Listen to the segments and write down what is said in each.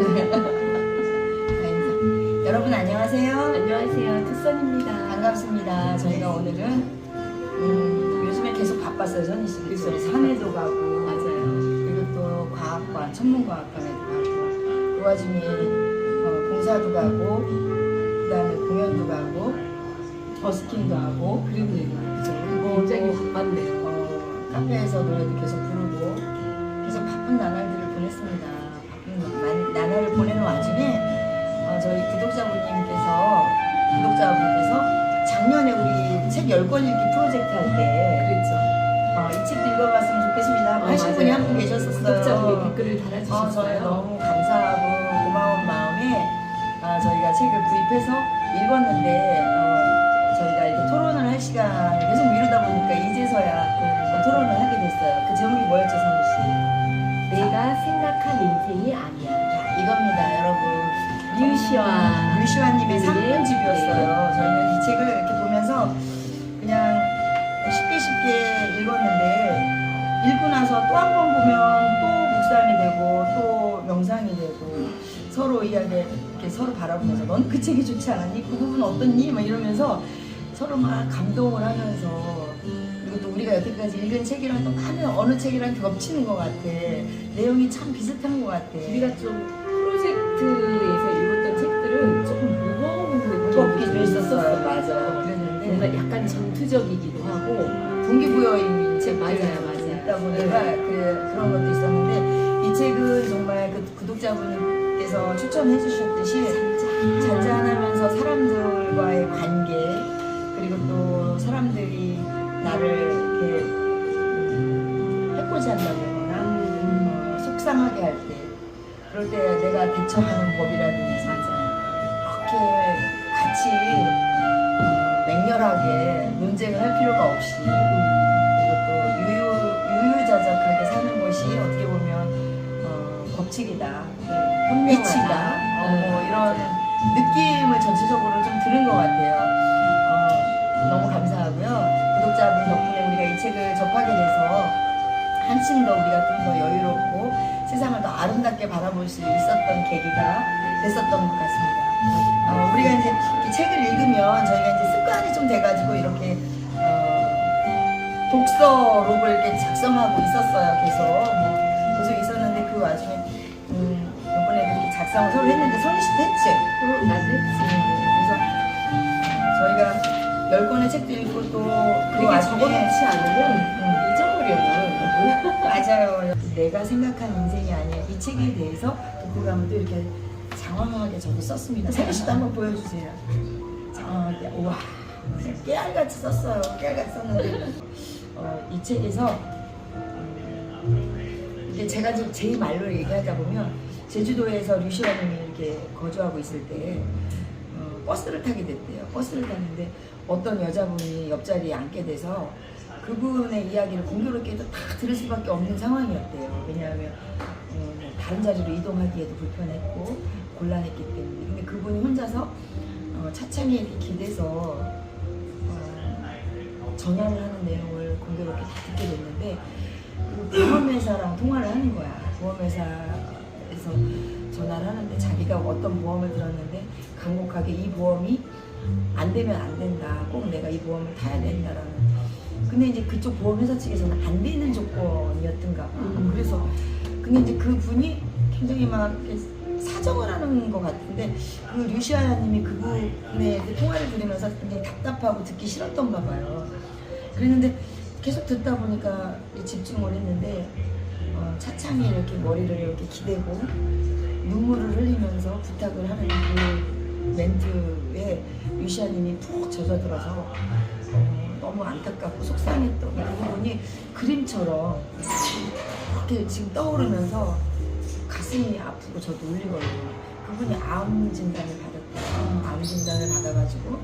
네, 여러분 안녕하세요. 안녕하세요. 투선입니다. 반갑습니다. 저희가 오늘은 음, 요즘에 계속 바빴어요. 선희 씨. 그래서 산에도 가고 맞아요. 그리고 또 과학관, 천문과학관에도 가고 그 와중에 어, 봉사도 가고 그다음에 공연도 가고 버스킹도 하고 그러네요. 그리고 굉장히 또 바빴네요. 어, 카페에서 노래도 계속 부르고 계속 바쁜 나날들을 보냈습니다. 나- 나날을 보내는 와중에 어, 저희 구독자분님께서 구독자분께서 작년에 우리 책 10권 읽기 프로젝트 할 때 그렇죠. 어, 이 책도 읽어봤으면 좋겠습니다. 어, 하신 분이. 한 분 계셨었어요. 구독자분이 댓글을 어, 달아주셨어요. 저희 너무 감사하고 고마운 마음에 아, 저희가 책을 구입해서 읽었는데 어, 저희가 이렇게 토론을 할 시간을 계속 미루다 보니까 이제서야 어, 토론을 하게 됐어요. 그 제목이 뭐였죠, 선우 씨? 내가 생각한 인생이 아니야. 자, 이겁니다, 여러분. 류시와 류시환님의 네. 상품집이었어요. 저희는 이 책을 이렇게 보면서 그냥 쉽게 쉽게 읽었는데 읽고 나서 또 한 번 보면 또 묵상이 되고 또 명상이 되고 서로 이야기 이렇게 서로 바라보면서 넌 그 책이 좋지 않았니? 그 부분 어떻니? 막 이러면서 서로 막 감동을 하면서 그리고 또 우리가 여태까지 읽은 책이랑 또 많은 어느 책이랑 겹치는 것 같아. 내용이 참 비슷한 것 같아. 우리가 좀 프로젝트에서 읽었던 책들은 조금 무거운 무겁기도 느낌이 좀 했었어요. 맞아. 뭔가 그랬는데 약간 전투적이기도 하고 동기부여인 책들 맞아요, 맞아요. 있다 보니까 그, 그런 것도 있었는데 이 책은 정말 그 구독자분께서 추천해 주셨듯이 잔잔하면서 사람들과의 관계 그리고 또 사람들이 나를 이렇게 음, 해코지 한다거나 어, 속상하게 할 때 그럴 때 내가 대처하는 법이라든지 이렇게 같이 어, 맹렬하게 논쟁을 할 필요가 없이 그리고 또 유유, 유유자적하게 사는 것이 어떻게 보면 어, 법칙이다. 이치다. 어, 뭐 이런 느낌을 전체적으로 좀 들은 것 같아요. 어, 너무 감사하고요 구독자분 덕분에 우리가 이 책을 접하게 돼서 한층 더 우리가 좀 더 여유롭고 세상을 더 아름답게 바라볼 수 있었던 계기가 됐었던 것 같습니다. 어, 우리가 이제 이 책을 읽으면 저희가 이제 습관이 좀 돼가지고 이렇게 어, 독서록을 이렇게 작성하고 있었어요. 계속 뭐, 계속 있었는데 그 와중에 음, 이번에 그렇게 작성을 서로 했는데 선희 씨도 했지. 음, 나도 했지. 그래서 저희가 열 권의 책도 읽고 또그 그게 적어놓지 않으면 음, 잊어버려요. 맞아요. 내가 생각한 인생이 아니야. 이 책에 대해서 독후감을 또 이렇게 장황하게 저도 썼습니다. 세리 씨도 한번 보여주세요. 장황하게. 우와. 깨알같이 썼어요. 깨알같이 썼는데. 어, 이 책에서 음, 이게 제가 지금 제 말로 얘기하다 보면 제주도에서 류시아님이 이렇게 거주하고 있을 때 어, 버스를 타게 됐대요. 버스를 탔는데 어떤 여자분이 옆자리에 앉게 돼서 그분의 이야기를 공교롭게도 다 들을 수밖에 없는 상황이었대요. 왜냐하면 어, 뭐 다른 자리로 이동하기에도 불편했고 곤란했기 때문에. 근데 그분이 혼자서 어, 차창에 이렇게 기대서 어, 전화를 하는 내용을 공교롭게 다 듣게 됐는데 그 보험회사랑 통화를 하는 거야. 보험회사에서 전화를 하는데 자기가 어떤 보험을 들었는데 간곡하게 이 보험이 안 되면 안 된다. 꼭 내가 이 보험을 타야 된다라는. 근데 이제 그쪽 보험회사 측에서는 안 되는 조건이었던가 봐. 음. 그래서 근데 이제 그 분이 굉장히 막 사정을 하는 것 같은데 그 류시아님이 그분의 그 통화를 들으면서 굉장히 답답하고 듣기 싫었던가 봐요. 그랬는데 계속 듣다 보니까 집중을 했는데 어, 차창에 이렇게 머리를 이렇게 기대고 눈물을 흘리면서 부탁을 하는 그 멘트에 류시아님이 푹 젖어들어서 어, 너무 안타깝고 속상했던 그 부분이 그림처럼 이렇게 지금 떠오르면서 가슴이 아프고 저도 울리거든요. 그분이 암 진단을 받았대요. 암 진단을 받아가지고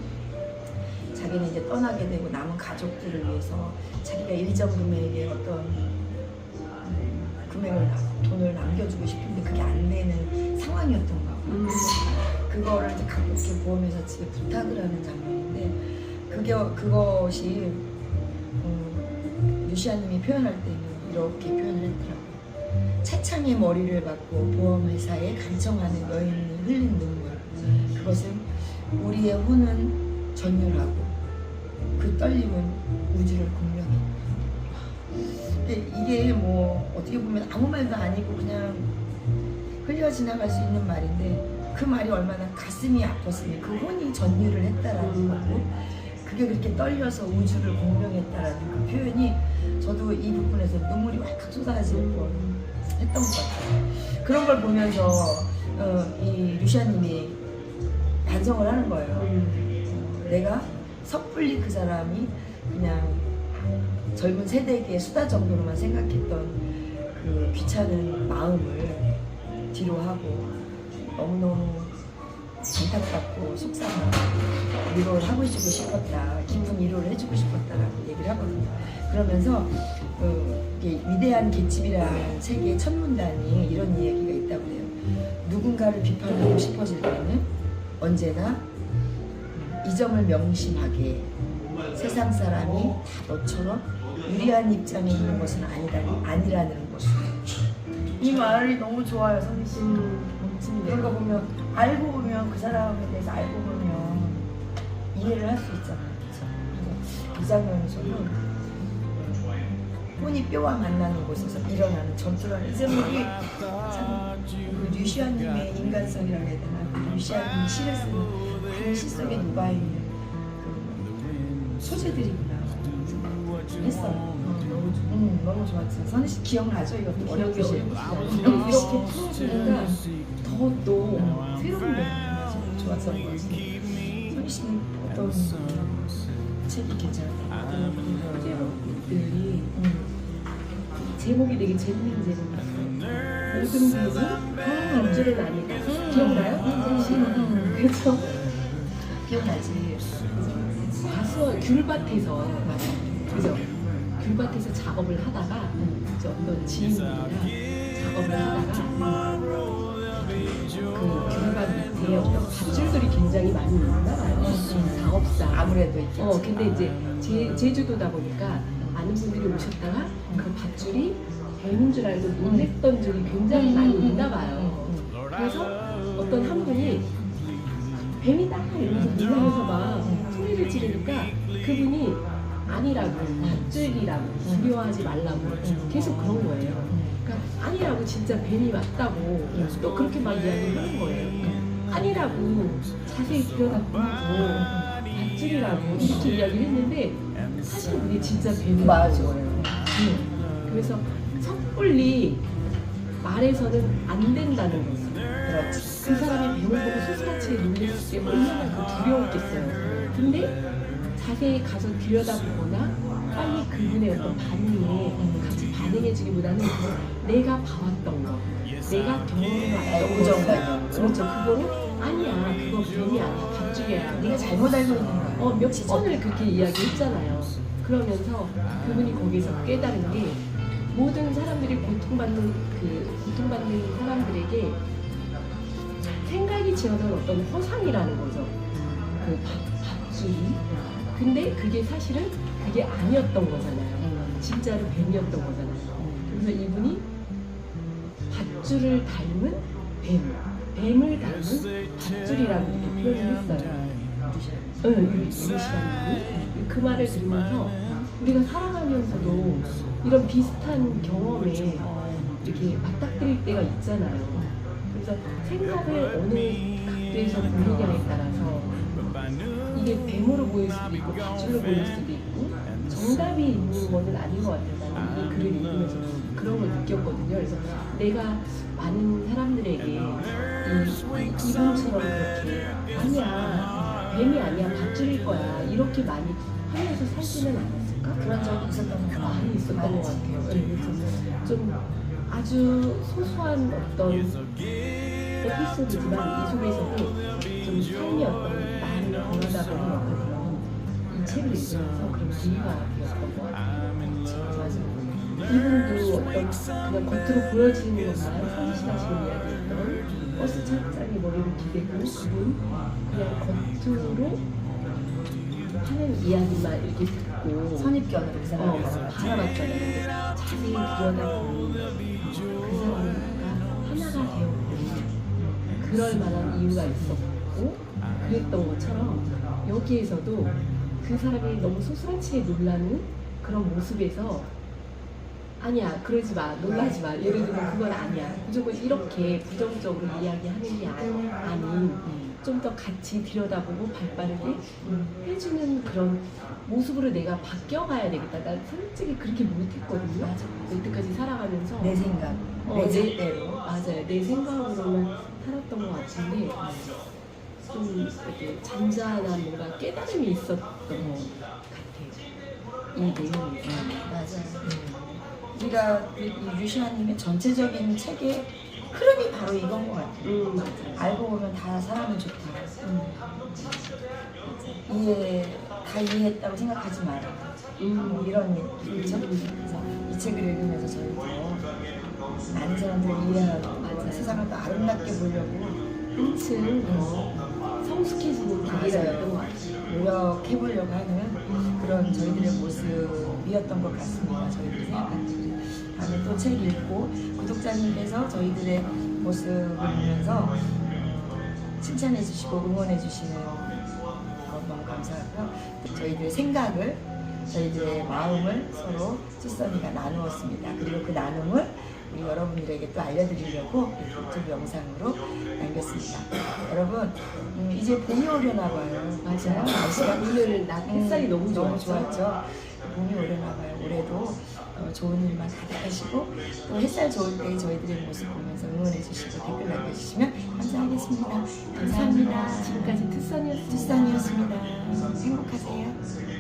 자기는 이제 떠나게 되고 남은 가족들을 위해서 자기가 일정 금액의 어떤 음, 금액을 나- 돈을 남겨주고 싶은데 그게 안 되는 상황이었던가 봐. 음. 그거를 이제 각국의 보험회사 측에 부탁을 하는 장면인데 그게 그것이 음, 유시아님이 표현할 때는 이렇게 표현을 했더라고요. 차창에 머리를 박고 보험회사에 간청하는 여인이 흘린 눈물 그것은 우리의 혼은 전율하고 그 떨림은 우주를 공명해 근데 이게 뭐 어떻게 보면 아무 말도 아니고 그냥 흘려 지나갈 수 있는 말인데 그 말이 얼마나 가슴이 아팠으니 그 혼이 전율을 했다라는 거고 그게 그렇게 떨려서 우주를 공명했다라는 그 표현이 저도 이 부분에서 눈물이 왈칵 쏟아질 뻔 했던 것 같아요. 그런 걸 보면서 어, 이 루시아님이 반성을 하는 거예요. 어, 내가 섣불리 그 사람이 그냥 젊은 세대에게 수다 정도로만 생각했던 그 귀찮은 마음을 뒤로 하고 너무너무 안타깝고 속상하고 위로를 하고 해주고 싶었다 깊은 위로를 해주고 싶었다라고 얘기를 하거든요 그러면서 그 이게 위대한 개집이라는 책의 첫 문단이 이런 이야기가 있다고 해요. 누군가를 비판하고 싶어질 때는 언제나 이 점을 명심하게 세상 사람이 다 너처럼 유리한 입장에 있는 것은 아니다, 아니라는 것을 이 말이 너무 좋아요 선희 씨. 그런 거 보면 알고 보면 그 사람에 대해서 알고 보면 이해를 할 수 있잖아요? 그래서 이 장면에서는 혼이 뼈와 만나는 곳에서 일어나는 전투라는 이 제목이 참그 류시아님의 인간성이라고 해야 되나? 그 류시아님이 시를 쓰는 많은 시 속에 녹아있는 그 소재들이구나 했어요 너무, 좋- 음, 너무 좋았어요 선희 씨 기억나죠? 이것도 어렵게 기억이 어렵게 시 이렇게 풀어주니까 더또 새로운 거 맞아요. 좋았던 것 같아요. 선희 씨는 어떤 책이 괜찮아요? 소제목들이 음. 제목이 되게 재밌는 제목이었어요. 모든 분은 범죄는 아니다. 기억나요? 음. 그래서 기억나지? 과수원 귤밭에서 그죠? 귤밭에서 작업을 하다가 이제 어떤 지인분이랑 작업을 하다가 그 귤밭 밑에 어떤 밧줄들이 굉장히 많이 있나 봐요. 사업사. 아무래도 있겠지. 어 근데 이제 제, 제주도다 보니까 많은 분들이 오셨다가 그 밧줄이 뱀인 줄 알고 놀랬던 적이 굉장히 많이 있나 봐요. 지르니까 그분이 아니라고 밧줄이라고 두려워하지 말라고 계속 그런 거예요. 그러니까 아니라고 진짜 뱀이 맞다고 또 그렇게 막 이야기를 하는 거예요. 아니라고 자세히 들여다보고 밧줄이라고 이렇게 이야기를 했는데 사실 그게 진짜 뱀이 맞아. 거예요. 응. 그래서 섣불리 말해서는 안 된다는 거죠. 그렇지. 그 사람이 뱀을 보고 소스라치게 놀랬을 때 얼마나 그 두려웠겠어요. 근데 자세히 가서 들여다보거나 빨리 그분의 어떤 반응에 같이 반응해주기보다는 내가 봐왔던 거, 내가 경험해왔던 애고정관념. 것을 그렇죠. 그거를 아니야, 그거 아니야, 밧줄이야. 네가 잘못 알고 있는 거야. 어, 몇 번을 그렇게 이야기했잖아요. 그러면서 그분이 거기서 깨달은 게 모든 사람들이 고통받는 그 고통받는 사람들에게 생각이 지어낸 어떤 허상이라는 거죠. 그 밥- 밥줄이. 근데 그게 사실은 그게 아니었던 거잖아요. 진짜로 뱀이었던 거잖아요. 그래서 이분이 밧줄을 닮은 뱀, 뱀을 닮은 밧줄이라고 이렇게 표현을 했어요. 응, 이 시간이 그 말을 들으면서 우리가 살아가면서도 이런 비슷한 경험에 이렇게 맞닥뜨릴 때가 있잖아요. 그래서 생각을 어느 각도에서 보느냐에 따라서 이게 뱀으로 보일 수도 있고 밧줄로 보일 수도 있고 정답이 있는 거는 아닌 것 같아요. 나는 이 글을 읽으면서 그런 걸 느꼈거든요. 그래서 내가 많은 사람들에게 이, 이분처럼 그렇게 아니야 뱀이 아니야 밧줄일 거야 이렇게 많이 하면서 살지는 않았을까? 그런 적이 있었던 거 많이 있었던 것 같아요. 네, 그래서 좀 아주 소소한 어떤 에피소드지만 이 속에서도 좀 삶의 어떤 나를 변하다 보는 어떤 그런 이 책을 읽으면서 그런 비유가 되었던 것 같아요. 이분도 어떤 그냥 겉으로 보여지는 것만 지금 이야기했던 버스 차장에 머리를 기대고 그분 그냥 겉으로 하는 이야기만 이렇게 듣고 선입견으로 그 어, 사람을 바라봤잖아요. 자세히 들여다보고 그 사람들과 하나가 되었고 그럴 만한 이유가 있었고 그랬던 것처럼 여기에서도 그 사람이 너무 소스라치게 놀라는 그런 모습에서 아니야 그러지 마 놀라지 마. 예를 들면 그건 아니야. 무조건 이렇게 부정적으로 이야기하는 게 아니- 아닌 좀 더 같이 들여다보고 발빠르게 해주는 그런 모습으로 내가 바뀌어가야 되겠다 난 솔직히 그렇게 못했거든요 맞아. 여태까지 살아가면서 내 생각, 어, 내 내- 뜻대로. 맞아요. 내 생각으로만 살았던 것 같은데 좀 이렇게 잔잔한 뭔가 깨달음이 있었던 것 같아요. 이 내용이. 맞아요. 우리가 이 유시아님의 전체적인 책의 흐름이 바로 이건 것 같아요. 음. 알고 보면 다 사람은 좋다. 이해 다 이해했다고 생각하지 마라. 뭐 음, 이런 얘기죠. 그래서 이 책을 읽으면서 저희도 많은 사람들을 이해하고. 세상을 더 아름답게 보려고 한층 더 성숙해지는 계기였던 것 같아요. 노력해 보려고 하는 그런 저희들의 모습이었던 것 같습니다. 저희들이 생각할 때. 다음에 또책 읽고 구독자님께서 저희들의 모습을 보면서 칭찬해 주시고 응원해 주시는 것 너무 감사하고요. 저희들의 생각을 저희들의 마음을 서로 쭈써니가 나누었습니다. 그리고 그 나눔을 여러분들에게 또 알려드리려고 유튜브 영상으로 남겼습니다. 여러분 음, 이제 봄이 오려나 봐요. 맞아요. 날씨가 오늘 낮 햇살이 너무 너무 좋았죠. 봄이 오려나 봐요. 올해도 어, 좋은 일만 가득 하시고 또 햇살 좋을 때 저희들의 모습 보면서 응원해 주시고 댓글 남겨주시면 감사하겠습니다. 감사합니다. 지금까지 투선이었습니다. 투싼이었습니다. 행복하세요.